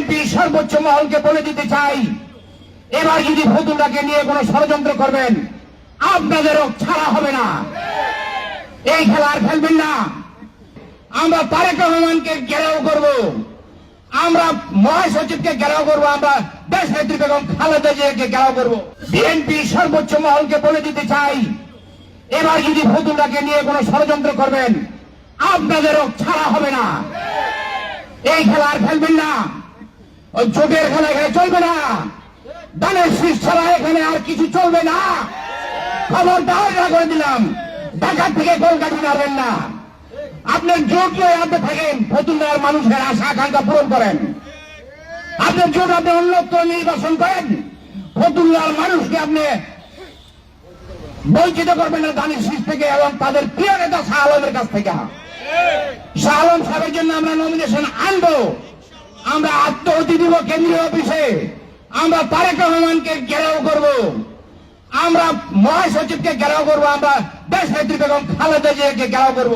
বিএনপির সর্বোচ্চ মহলকে বলে দিতে চাই, এবার যদি ফতুল্লাকে নিয়ে কোনো ষড়যন্ত্র করবেন, আপনাদেরও ছাড়া হবে না। এই খেলা আর খেলবেন না। আমরা তারেক রহমানকে ঘেরাও করব। আমরা মহাসচিবকে ঘেরাও করব। আমরা দেশ নেত্রী বেগম খালেদা জিয়াকে ঘেরাও করব। বিএনপির সর্বোচ্চ মহলকে বলে দিতে চাই, এবার যদি ফতুল্লাকে নিয়ে কোনো ষড়যন্ত্র করবেন, আপনাদেরও ছাড়া হবে না। এই খেলা আর খেলবেন না। ওই চোখের খেলা এখানে চলবে না। দানের শীষ ছাড়া এখানে আর কিছু চলবে না। খবর দেওয়া করে দিলাম। ঢাকা থেকে কলকাতা নাড়বেন না। আপনার জোট লয়ে আপনি থাকেন, ফতুল্লার মানুষের আশা, আকাঙ্ক্ষা পূরণ করেন। আপনার জোট, আপনি অন্যত্র নির্বাচন করেন। ফতুল্লার মানুষকে আপনি বঞ্চিত করবেন না দানের শীষ থেকে এবং তাদের প্রিয় নেতা শাহ আলমের কাছ থেকে। শাহ আলম সাহেবের জন্য আমরা নমিনেশন আনব। আমরা আত্মহতি দিব কেন্দ্রীয় অফিসে। আমরা তারেক রহমানকে ঘেরাও করব। আমরা মহাসচিবকে ঘেরাও করব। আমরা দেশ নেত্রী বেগম খালেদা জিয়াকে ঘেরাও করব।